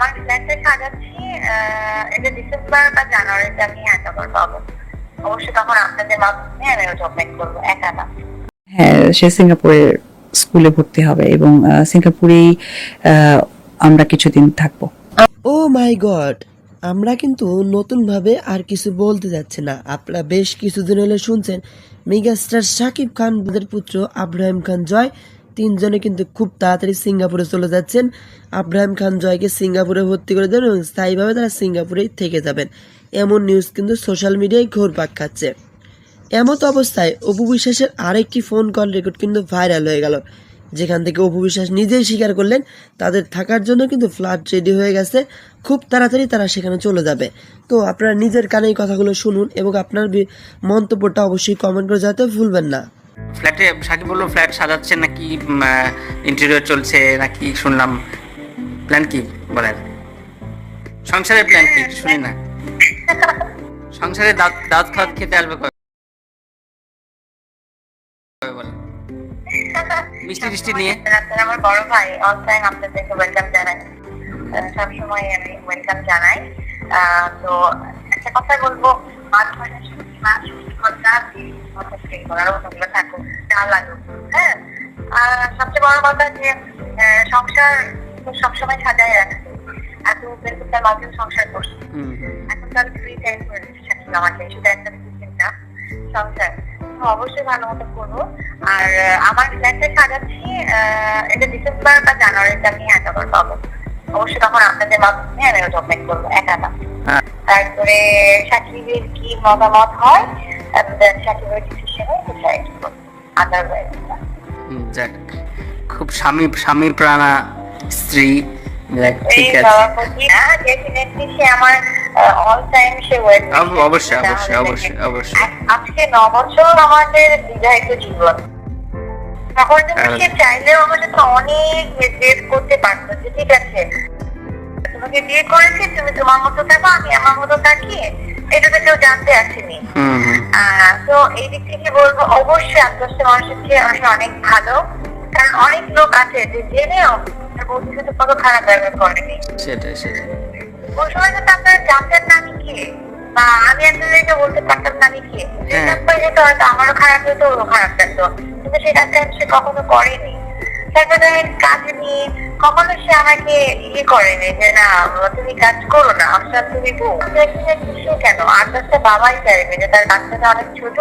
আমার ফ্ল্যাটে সাজাচ্ছি এটা ডিসেম্বর বা জানুয়ারিতে আমি হ্যান্ড ওভার পাবো। অবশ্যই তখন আপনাদের মাধ্যমে আমি করব একা না। হ্যাঁ সে সিঙ্গাপুরের স্কুলে ভর্তি হবে এবং সিঙ্গাপুরেই আহ, আমরা কিছুদিন থাকব। ও মাই গড আমরা কিন্তু নতুনভাবে আর কিছু বলতে যাচ্ছি না। আপনারা বেশ কিছুদিন হলে শুনছেন মেগাস্টার শাকিব খান পুত্র আব্রাহিম খান জয় তিনজনে কিন্তু খুব তাড়াতাড়ি সিঙ্গাপুরে চলে যাচ্ছেন। আব্রাহিম খান জয়কে সিঙ্গাপুরে ভর্তি করে দেবেন এবং স্থায়ীভাবে তারা সিঙ্গাপুরেই থেকে যাবেন। এমন নিউজ কিন্তু সোশ্যাল মিডিয়ায় ঘোরপাক খাচ্ছে। এমত অবস্থায় অপু বিশ্বাসের আরেকটি ফোন কল রেকর্ড কিন্তু ভাইরাল হয়ে গেল। যেখান থেকে অপু বিশ্বাস নিজেই স্বীকার করলেন, তাদের থাকার জন্য কিন্তু ফ্ল্যাট রেডি হয়ে গেছে। খুব তাড়াতাড়ি তারা সেখানে চলে যাবে। তো আপনারা নিজের কানে এই কথাগুলো শুনুন এবং আপনার মন্তব্যটা অবশ্যই কমেন্ট করে যাতে ভুলবেন না। ফ্ল্যাটে সাকিব বলল, ফ্ল্যাট সাজাচ্ছে নাকি ইন্টেরিয়র চলছে নাকি, শুনলাম। প্ল্যান কি? বলেন। সংসারের প্ল্যান কি? শুনি না। সংসারে দাঁত দাঁত খাওয়াত খেতে আসবে মিষ্টি টিষ্টি নিয়ে। আমার বড় ভাই অল টাইম আপনাদেরকে ওয়েলকাম জানাই। সবসময় আমি ওয়েলকাম জানাই। তো একটা কথা বলব হ্যাঁ? আর সবচেয়ে বড় কথা যে সংসার সবসময় সাজায় রাখছে এত বেতনটার মাধ্যমে সংসার করছে। এখন তো আমি ফ্রি টাইম করে আমাকে শুধু একটা না সংসার। অবশ্যই ভালো মতো করব আর আমার ফ্ল্যাটে সাজাচ্ছি এটা ডিসেম্বর বা জানুয়ারিতে আমি হ্যান্ড ওভার পাবো। অবশ্যই তখন আপনাদের মাধ্যমে আমি ওটা ওপেন করব একা না। হ্যাঁ। তারপরে সাকিবের কি মতামত হয় দেন সাকিবের ডিসিশনে ডিসাইড করব আদারওয়াইজ যাক খুব স্বামী স্বামী প্রাণা স্ত্রী। ঠিক আছে। বাবার প্রতি না ডেফিনেটলি সে আমার অল টাইম সে ওয়েট অবশ্যই অবশ্যই অবশ্যই অবশ্যই। আজকে ন বছর আমাদের বিবাহিত জীবন। তখন সে চাইলেও আমাদের তো অনেক জেদ করতে পারতো যে ঠিক আছে তোমাকে বিয়ে করেছি তুমি তোমার মতো থাকো আমি আমার মতো থাকি। এটা তো কেউ জানতে আসেনি। তো এই দিক থেকে বলব অবশ্যই আত্মস্থ মানুষের চেয়ে আমি অনেক ভালো। কারণ অনেক লোক আছে যে জেনেও সাথে কত খারাপ ব্যবহার করেনি সেটাই সেটাই। ওই সময় কিন্তু আপনারা জানতেন না আমি কে বা আমি আপনাদেরকে বলতে পারতাম না আমি কে। হ্যাঁ। যেত হয়তো আমারও খারাপ হতো ওরও খারাপ লাগতো। কিন্তু কাজটা সে কখনো করেনি। তারপরে কাজ নিয়ে কখনো সে আমাকে ইয়ে করেনি যে, না, তুমি কাজ করো না আপনার তুমি বউ। কেন? আর বাবাই চাইবে যে তার বাচ্চাটা অনেক ছোট।